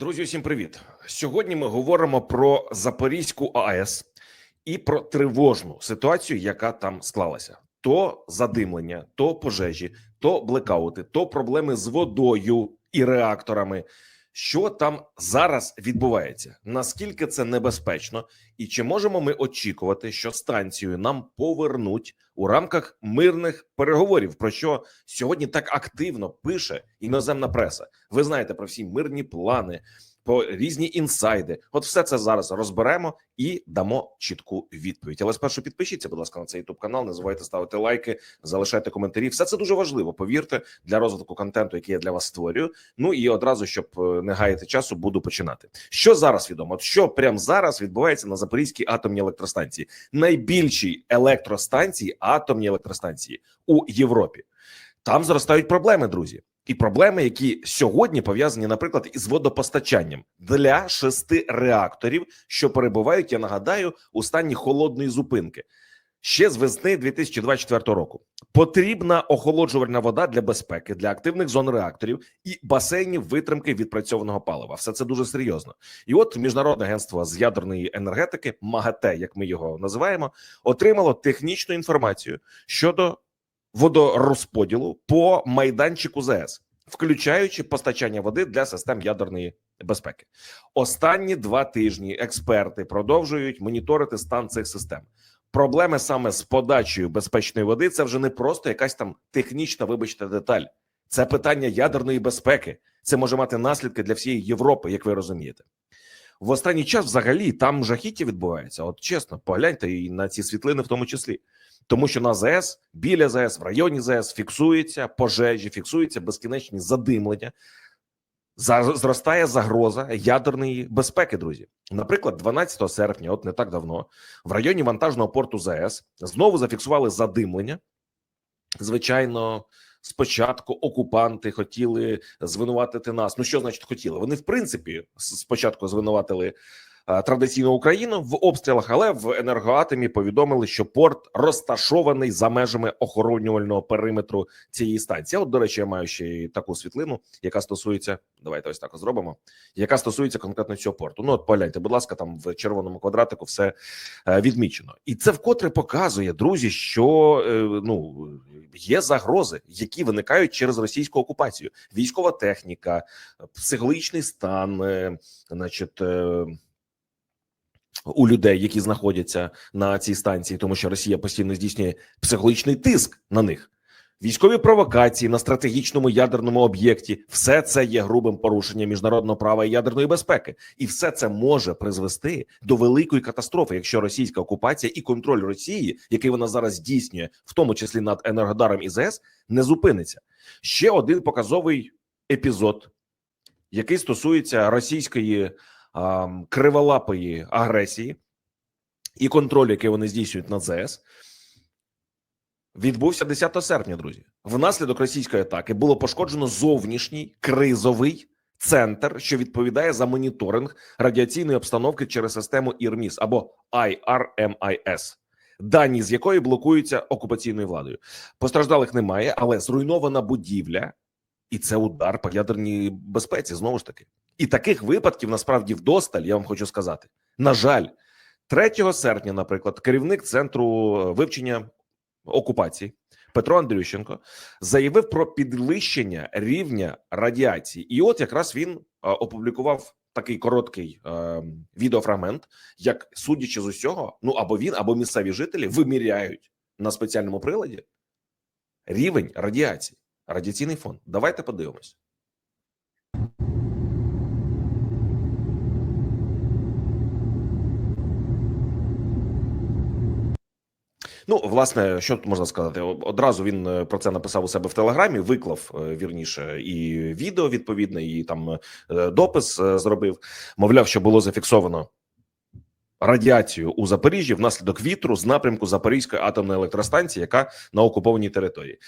Друзі, усім привіт! Сьогодні ми говоримо про Запорізьку АЕС і про тривожну ситуацію, яка там склалася: то задимлення, то пожежі, то блекаути, то проблеми з водою і реакторами. Що там зараз відбувається? Наскільки це небезпечно, і чи можемо ми очікувати, що станцію нам повернуть у рамках мирних переговорів? Про що сьогодні так активно пише іноземна преса? Ви знаєте про всі мирні плани, по різні інсайди. От все це зараз розберемо і дамо чітку відповідь. Але спершу підпишіться, будь ласка, на цей youtube канал. Не забувайте ставити лайки, залишайте коментарі. Все це дуже важливо. Повірте для розвитку контенту, який я для вас створюю. Ну і одразу, щоб е, не гаяти часу, буду починати. Що зараз відомо? От що прямо зараз відбувається на Запорізькій атомній електростанції, найбільшій електростанції, атомній електростанції у Європі. Там зростають проблеми, друзі, і проблеми, які сьогодні пов'язані, наприклад, із водопостачанням для шести реакторів, що перебувають, я нагадаю, у стані холодної зупинки. Ще з весни 2024 року потрібна охолоджувальна вода для безпеки для активних зон реакторів і басейнів витримки відпрацьованого палива. Все це дуже серйозно. І от міжнародне агентство з ядерної енергетики МАГАТЕ, як ми його називаємо, отримало технічну інформацію щодо водорозподілу по майданчику ЗС, включаючи постачання води для систем ядерної безпеки. Останні два тижні експерти продовжують моніторити стан цих систем. Проблеми саме з подачею безпечної води це вже не просто якась там технічна, вибачте, деталь. Це питання ядерної безпеки. Це може мати наслідки для всієї Європи, як ви розумієте. В останній час взагалі там жахіття відбувається. От чесно, погляньте і на ці світлини, в тому числі, тому що на ЗС, біля ЗС, в районі ЗС фіксуються пожежі, фіксуються безкінечні задимлення. За- Зростає загроза ядерної безпеки, друзі. Наприклад, 12 серпня, от не так давно, в районі вантажного порту ЗС знову зафіксували задимлення. Звичайно, спочатку окупанти хотіли звинуватити нас. Ну що значить хотіли? Вони в принципі спочатку звинуватили е, традиційну Україну в обстрілах, але в енергоатомі повідомили, що порт розташований за межами охоронювального периметру цієї станції. От, до речі, я маю ще й таку світлину, яка стосується. Давайте ось так зробимо. Яка стосується конкретно цього порту. Ну от погляньте, будь ласка, там в червоному квадратику все е, відмічено, і це вкотре показує, друзі, що е, ну є загрози, які виникають через російську окупацію, військова техніка, психологічний стан, значить. У людей, які знаходяться на цій станції, тому що Росія постійно здійснює психологічний тиск на них, військові провокації на стратегічному ядерному об'єкті, все це є грубим порушенням міжнародного права і ядерної безпеки, і все це може призвести до великої катастрофи, якщо російська окупація і контроль Росії, який вона зараз здійснює, в тому числі над Енергодаром і не зупиниться. Ще один показовий епізод, який стосується російської криволапої агресії і контролю, який вони здійснюють над ЗС. Відбувся 10 серпня, друзі. Внаслідок російської атаки було пошкоджено зовнішній кризовий центр, що відповідає за моніторинг радіаційної обстановки через систему ІРМІС або IRMIS, дані з якої блокуються окупаційною владою. Постраждалих немає, але зруйнована будівля, і це удар по ядерній безпеці. Знову ж таки, і таких випадків насправді вдосталь. Я вам хочу сказати. На жаль, 3 серпня, наприклад, керівник центру е, вивчення окупації Петро Андрющенко заявив про підвищення рівня радіації, і от якраз він е, опублікував такий короткий е, відеофрагмент, як судячи з усього, ну або він, або місцеві жителі виміряють на спеціальному приладі рівень радіації, радіаційний фон. Давайте подивимось. Ну, власне, що тут можна сказати? Одразу він е, про це написав у себе в телеграмі, виклав е, вірніше і відео відповідне, і там е, допис зробив. Мовляв, що було зафіксовано радіацію у Запоріжжі внаслідок вітру з напрямку Запорізької атомної електростанції, яка на окупованій території.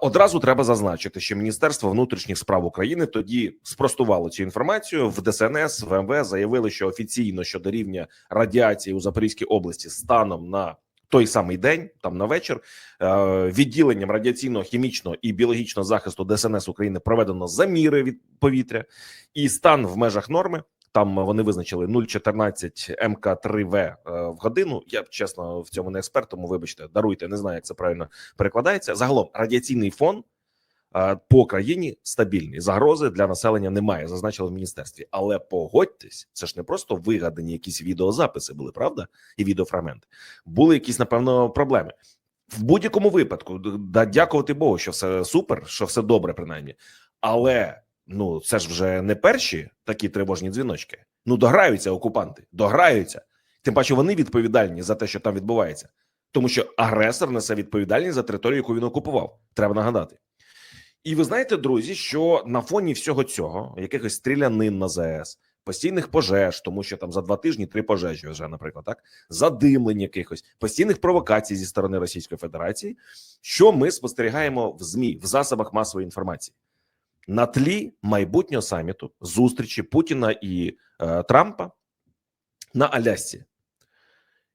Одразу треба зазначити, що Міністерство внутрішніх справ України тоді спростувало цю інформацію в ДСНС в МВС заявили, що офіційно щодо рівня радіації у Запорізькій області станом на той самий день, там на вечір, е, відділенням радіаційного, хімічного і біологічного захисту ДСНС України проведено заміри від повітря, і стан в межах норми. Там вони визначили 0,14 МК3В е, в годину. Я чесно в цьому не експерт, тому вибачте, даруйте, не знаю, як це правильно перекладається. Загалом радіаційний фон по країні стабільний. Загрози для населення немає, зазначили в міністерстві. Але погодьтесь, це ж не просто вигадані якісь відеозаписи були, правда? І відеофрагменти. Були якісь, напевно, проблеми. В будь-якому випадку, да, дякувати Богу, що все супер, що все добре, принаймні. Але ну це ж вже не перші такі тривожні дзвіночки. Ну дограються окупанти, дограються. Тим паче вони відповідальні за те, що там відбувається, тому що агресор несе відповідальність за територію, яку він окупував. Треба нагадати. І ви знаєте, друзі, що на фоні всього цього, якихось стрілянин на ЗАЕС, постійних пожеж, тому що там за два тижні три пожежі вже, наприклад, так задимлень якихось постійних провокацій зі сторони Російської Федерації, що ми спостерігаємо в змі в засобах масової інформації на тлі майбутнього саміту зустрічі Путіна і е, Трампа на Алясці.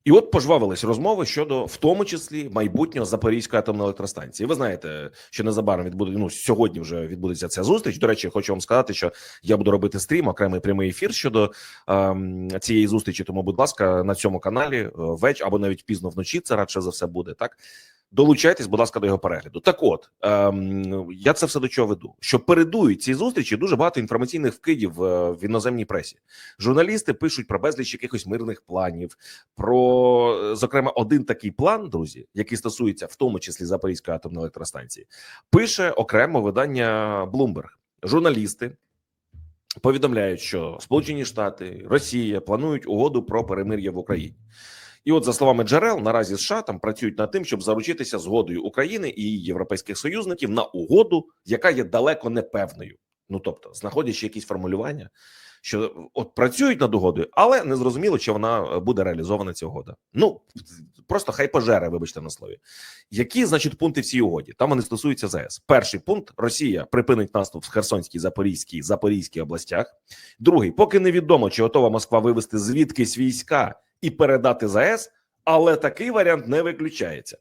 І от пожвавились розмови щодо, в тому числі, майбутнього Запорізької атомної електростанції. Ви знаєте, що незабаром відбуде ну сьогодні. Вже відбудеться ця зустріч. До речі, хочу вам сказати, що я буду робити стрім, окремий прямий ефір щодо ем, цієї зустрічі. Тому, будь ласка, на цьому каналі е, веч або навіть пізно вночі. Це радше за все буде так. Долучайтесь, будь ласка, до його перегляду. Так, от ем, я це все до чого веду. Що передують ці зустрічі дуже багато інформаційних вкидів е, в іноземній пресі. Журналісти пишуть про безліч якихось мирних планів. Про е, зокрема, один такий план, друзі, який стосується в тому числі Запорізької атомної електростанції, пише окремо видання Bloomberg. Журналісти повідомляють, що Сполучені Штати Росія планують угоду про перемир'я в Україні. І, от, за словами джерел, наразі США там працюють над тим, щоб заручитися згодою України і її європейських союзників на угоду, яка є далеко непевною. Ну тобто, знаходячи якісь формулювання, що от працюють над угодою, але не зрозуміло, чи вона буде реалізована ця угода. Ну просто хай пожере, вибачте на слові. Які значить пункти в цій угоді? Там вони стосуються ЗС. Перший пункт: Росія припинить наступ в Херсонській, Запорізькій, Запорізькій областях. Другий, поки невідомо, чи готова Москва вивести звідкись війська і передати ЗАЕС, але такий варіант не виключається.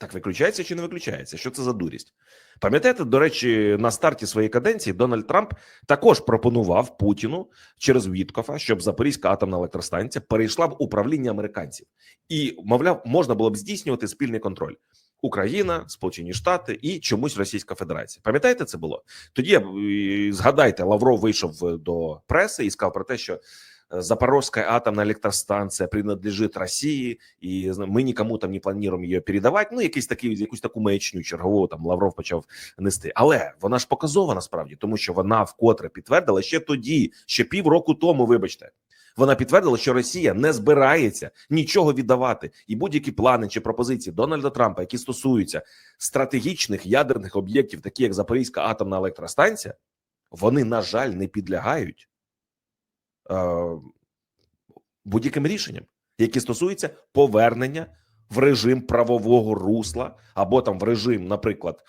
Так виключається чи не виключається? Що це за дурість? Пам'ятаєте, до речі, на старті своєї каденції Дональд Трамп також пропонував Путіну через Віткофа, щоб Запорізька атомна електростанція перейшла в управління американців, і мовляв, можна було б здійснювати спільний контроль. Україна, Сполучені Штати і чомусь Російська Федерація. Пам'ятаєте, це було тоді? е, Згадайте, Лавров вийшов до преси і сказав про те, що Запорожская атомная электростанция принадлежит Росії, і ми нікому там не плануємо її передавати. Ну, якийсь такий, якусь таку маячню чергову там Лавров почав нести. Але вона ж показова насправді, тому що вона вкотре підтвердила ще тоді, ще півроку тому. Вибачте, вона підтвердила, що Росія не збирається нічого віддавати, і будь-які плани чи пропозиції Дональда Трампа, які стосуються стратегічних ядерних об'єктів, такі як Запорізька атомна електростанція, вони на жаль не підлягають будь-яким рішенням, які стосуються повернення в режим правового русла, або там в режим, наприклад,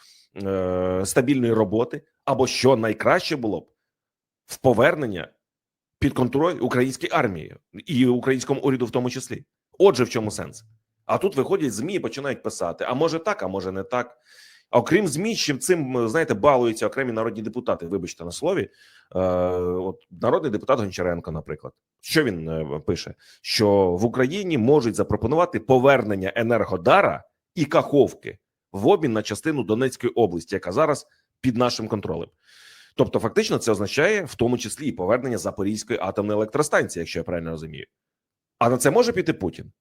е, стабільної роботи, або що найкраще було б в повернення під контроль української армії і українському уряду, в тому числі. Отже, в чому сенс? А тут виходять змі і починають писати: а може так, а може не так. Окрім змі, чим цим знаєте, балуються окремі народні депутати. Вибачте на слові, е, от народний депутат Гончаренко, наприклад, що він е, пише: що в Україні можуть запропонувати повернення енергодара і каховки в обмін на частину Донецької області, яка зараз під нашим контролем. Тобто, фактично, це означає в тому числі і повернення Запорізької атомної електростанції, якщо я правильно розумію. А на це може піти Путін?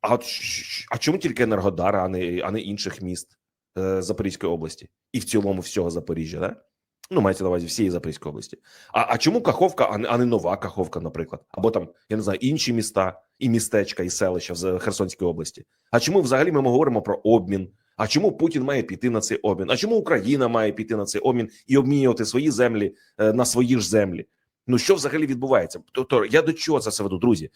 А а чому тільки Енергодар, а не а не інших міст Запорізької області і в цілому всього Запоріжжя, да? Ну, мається на увазі всієї Запорізької області. А а чому Каховка, а не, а не нова Каховка, наприклад, або там я не знаю інші міста і містечка, і селища в Херсонській області? А чому взагалі ми говоримо про обмін? А чому Путін має піти на цей обмін? А чому Україна має піти на цей обмін і обмінювати свої землі е, на свої ж землі? Ну що взагалі відбувається? Тобто я до чого це все веду, друзі?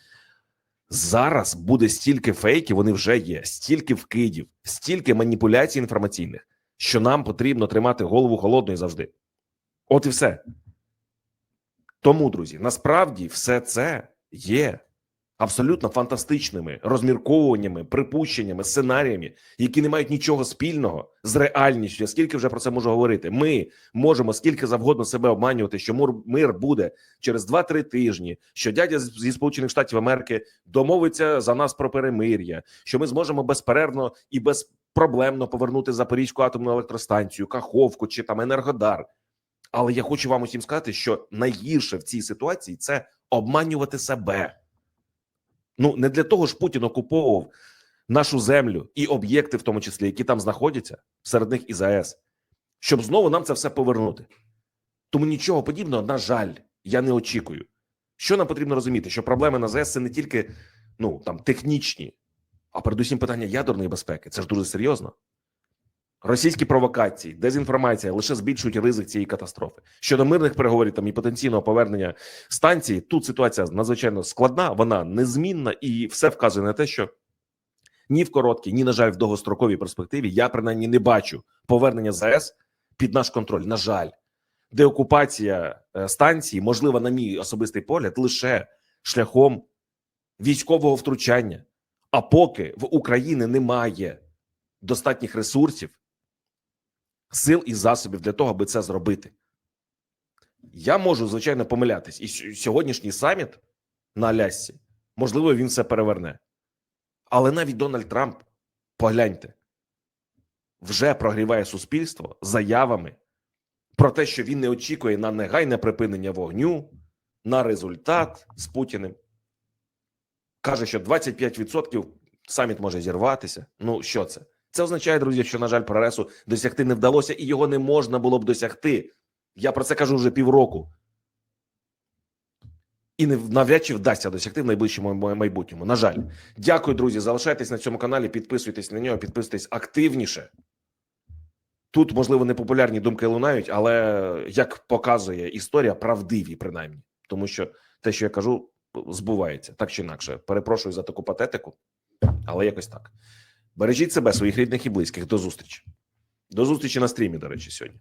Зараз буде стільки фейків, вони вже є, стільки вкидів, стільки маніпуляцій інформаційних, що нам потрібно тримати голову холодною завжди. От і все. Тому, друзі, насправді все це є абсолютно фантастичними розмірковуваннями, припущеннями, сценаріями, які не мають нічого спільного з реальністю. Я скільки вже про це можу говорити? Ми можемо скільки завгодно себе обманювати, що мир буде через 2-3 тижні, що дядя зі Сполучених Штатів Америки домовиться за нас про перемир'я, що ми зможемо безперервно і безпроблемно повернути Запорізьку атомну електростанцію, Каховку чи там Енергодар. Але я хочу вам усім сказати, що найгірше в цій ситуації це обманювати себе. Ну не для того ж Путін окуповував нашу землю і об'єкти, в тому числі, які там знаходяться, серед них і ЗАЕС, щоб знову нам це все повернути. Тому нічого подібного, на жаль, я не очікую. Що нам потрібно розуміти? Що проблеми на ЗАЕС це не тільки ну там технічні, а передусім питання ядерної безпеки. Це ж дуже серйозно. Російські провокації, дезінформація лише збільшують ризик цієї катастрофи. Щодо мирних переговорів там і потенційного повернення станції, тут ситуація надзвичайно складна, вона незмінна, і все вказує на те, що ні в короткій, ні на жаль, в довгостроковій перспективі я принаймні не бачу повернення ЗАЕС під наш контроль. На жаль, деокупація е, станції можлива, на мій особистий погляд, лише шляхом військового втручання. А поки в Україні немає достатніх ресурсів, сил і засобів для того, аби це зробити. Я можу, звичайно, помилятись. І сьогоднішній саміт на Алясці, можливо, він все переверне. Але навіть Дональд Трамп, погляньте, вже прогріває суспільство заявами про те, що він не очікує на негайне припинення вогню, на результат з Путіним. Каже, що 25% саміт може зірватися. Ну, що це? Це означає, друзі, що, на жаль, прогресу досягти не вдалося, і його не можна було б досягти. Я про це кажу вже півроку. І не навряд чи вдасться досягти в найближчому майбутньому. На жаль, дякую, друзі. Залишайтесь на цьому каналі, підписуйтесь на нього, підписуйтесь активніше. Тут, можливо, непопулярні думки лунають, але як показує історія, правдиві, принаймні, тому що те, що я кажу, збувається так чи інакше. Перепрошую за таку патетику, але якось так. Бережіть себе, своїх рідних і близьких. До зустрічі. До зустрічі на стрімі, до речі, сьогодні.